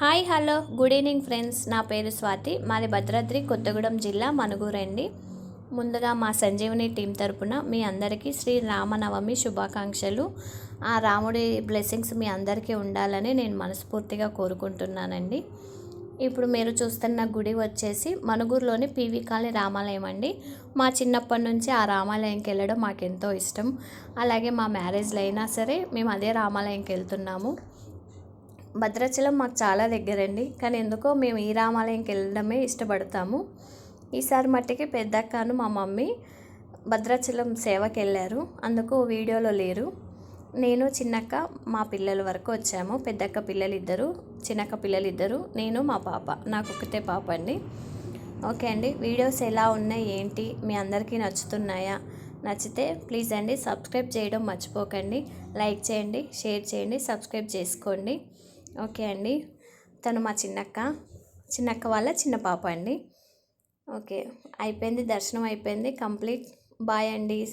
Hi hello. Good evening friends. నా పేరు స్వాతి. మాది భద్రాద్రి కొత్తగూడెం జిల్లా మనుగూరండి. ముందుగా మా సంజీవని టీం తరపున మీ అందరికీ శ్రీ రామనవమి శుభాకాంక్షలు. ఆ రాముడి బ్లెస్సింగ్స్ మీ అందరికీ ఉండాలని నేను మనస్ఫూర్తిగా కోరుకుంటున్నానండి. ఇప్పుడు మీరు చూస్తున్న గుడి వచ్చేసి మనుగురులోని పీవీ కాలనీ రామాలయం అండి. మా చిన్నప్పటి నుంచి ఆ రామాలయంకి వెళ్ళడం మాకెంతో ఇష్టం. అలాగే మా మ్యారేజ్లు అయినా సరే మేము అదే రామాలయంకి వెళ్తున్నాము. భద్రాచలం మాకు చాలా దగ్గరండి. కానీ ఎందుకో మేము ఈ రామాలయంకి వెళ్ళడమే ఇష్టపడతాము. ఈసారి మట్టికి పెద్దక్కను మా మమ్మీ భద్రాచలం సేవకి వెళ్ళారు. అందుకు వీడియోలో లేరు. నేను చిన్నక్క మా పిల్లల వరకు వచ్చాము. పెద్దక్క పిల్లలు ఇద్దరు చిన్నక్క పిల్లలు ఇద్దరు నేను మా పాప. నాకు ఒకతే పాప అండి. ఓకే అండి. వీడియోస్ ఎలా ఉన్నాయి ఏంటి మీ అందరికీ నచ్చుతున్నాయా? నచ్చితే ప్లీజ్ అండి సబ్స్క్రైబ్ చేయడం మర్చిపోకండి. లైక్ చేయండి షేర్ చేయండి సబ్స్క్రైబ్ చేసుకోండి. ఓకే అండి. తను మా చిన్నక్క. చిన్నక్క వాళ్ళ చిన్న పాప అండి. ఓకే. అయిపోయింది దర్శనం అయిపోయింది. కంప్లీట్. బాయ్ అండి.